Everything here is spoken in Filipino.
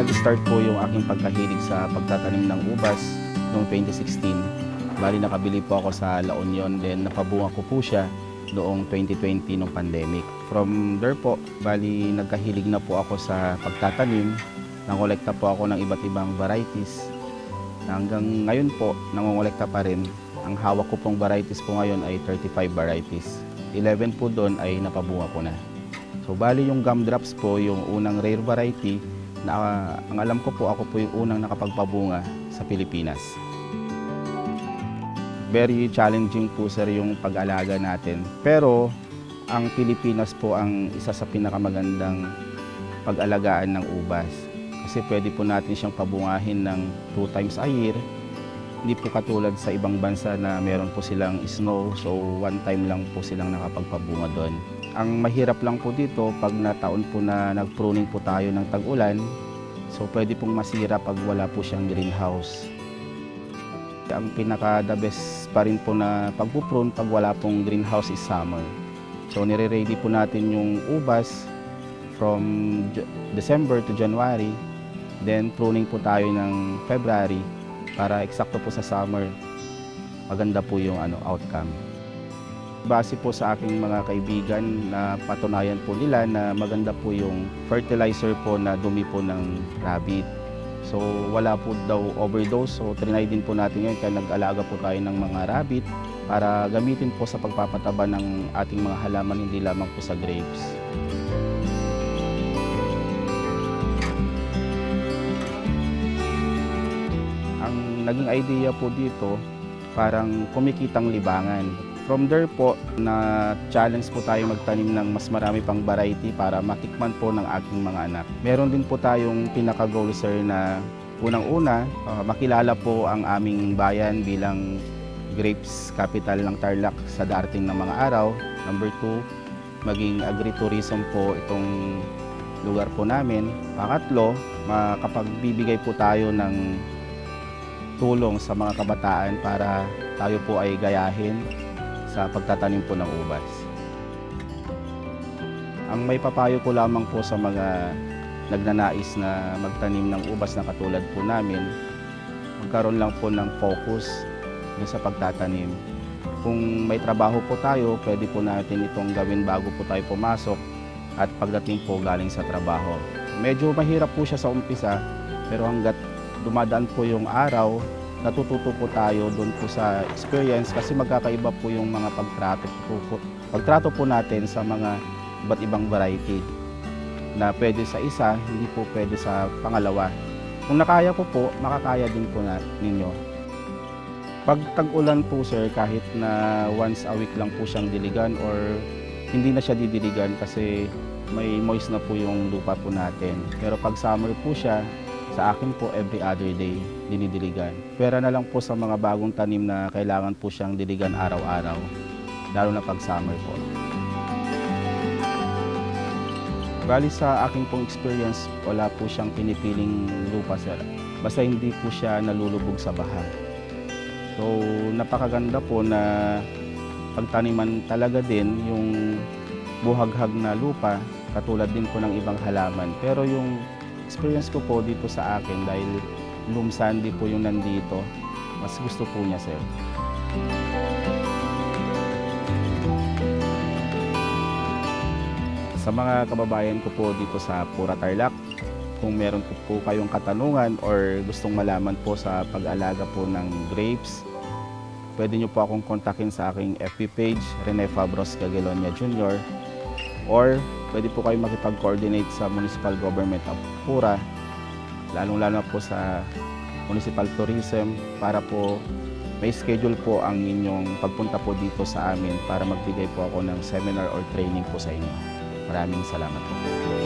nag-start po yung aking pagkahilig sa pagtatanim ng ubas noong 2016. Bali nakabili po ako sa La Union, then napabunga ko po siya noong 2020 nung pandemic. From there po, bali nagkahilig na po ako sa pagtatanim. Nangolekta po ako ng iba't ibang varieties. Hanggang ngayon po, nangongolekta pa rin. Ang hawak ko pong varieties po ngayon ay 35 varieties. 11 po doon ay napabunga ko na. So bali yung gumdrops po, yung unang rare variety na ang alam ko po ako po yung unang nakapagpabunga sa Pilipinas. Very challenging po sir yung pag-alaga natin. Pero ang Pilipinas po ang isa sa pinakamagandang pag-alagaan ng ubas. Kasi pwede po natin siyang pabungahin ng two times a year. Hindi po katulad sa ibang bansa na meron po silang snow, so one time lang po silang nakapagpabunga doon. Ang mahirap lang po dito, pag nataon po na nag-pruning po tayo ng tag-ulan, so pwede pong masira pag wala po siyang greenhouse. Ang pinaka the best pa rin po na pagpuprune pag wala pong greenhouse is summer. So nire-ready po natin yung ubas from December to January. Then pruning po tayo ng February para eksakto po sa summer. Maganda po yung ano outcome. Base po sa aking mga kaibigan na patunayan po nila na maganda po yung fertilizer po na dumi po ng rabbit. So wala po daw overdose. So trinay din po natin yun kaya nag-alaga po tayo ng mga rabbit para gamitin po sa pagpapataba ng ating mga halaman hindi lamang po sa grapes. Ang naging idea po dito, parang kumikitang libangan. From there po, na challenge po tayo magtanim ng mas marami pang variety para matikman po ng aking mga anak. Meron din po tayong pinaka-goal sir na unang-una, ah, makilala po ang aming bayan bilang grapes capital ng Tarlac sa darating na mga araw. Number two, maging agritourism po itong lugar po namin. Pangatlo, makapagbibigay po tayo ng tulong sa mga kabataan para tayo po ay gayahin sa pagtatanim po ng ubas. Ang may papayo ko lamang po sa mga nagnanais na magtanim ng ubas na katulad po namin, magkaroon lang po ng focus sa pagtatanim. Kung may trabaho po tayo, pwede po natin itong gawin bago po tayo pumasok at pagdating po galing sa trabaho. Medyo mahirap po siya sa umpisa, pero hanggat dumadaan po yung araw, natututo po tayo doon po sa experience kasi magkakaiba po yung mga pagtrato po, po, pagtrato po natin sa mga iba't ibang variety na pwede sa isa, hindi po pwede sa pangalawa. Kung nakaya ko po, makakaya din po na, ninyo. Pag tag-ulan po sir, kahit na once a week lang po siyang diligan or hindi na siya didiligan kasi may moist na po yung lupa po natin. Pero pag summer po siya, sa akin po every other day dinidiligan. Pera na lang po sa mga bagong tanim na kailangan po siyang diligan araw-araw, lalo na pag summer po. Bali sa aking pong experience, wala po siyang pinipiling lupa sir. Basta hindi po siya nalulubog sa baha. So napakaganda po na pagtaniman talaga din yung buhaghag na lupa katulad din po ng ibang halaman. Pero yung experience ko po dito sa akin dahil loam sandy po yung nandito, mas gusto po niya sir. Sa mga kababayan ko po dito sa Pura Tarlac, kung meron po, po kayong katanungan or gustong malaman po sa pag-alaga po ng grapes, pwede nyo po akong kontakin sa aking FB page, Rene Fabros Gagelonia Jr. Or pwede po kayo makipag-coordinate sa Municipal Government of Pura, lalong-lalo po sa Municipal Tourism para po may schedule po ang inyong pagpunta po dito sa amin para magbigay po ako ng seminar or training po sa inyo. Maraming salamat po.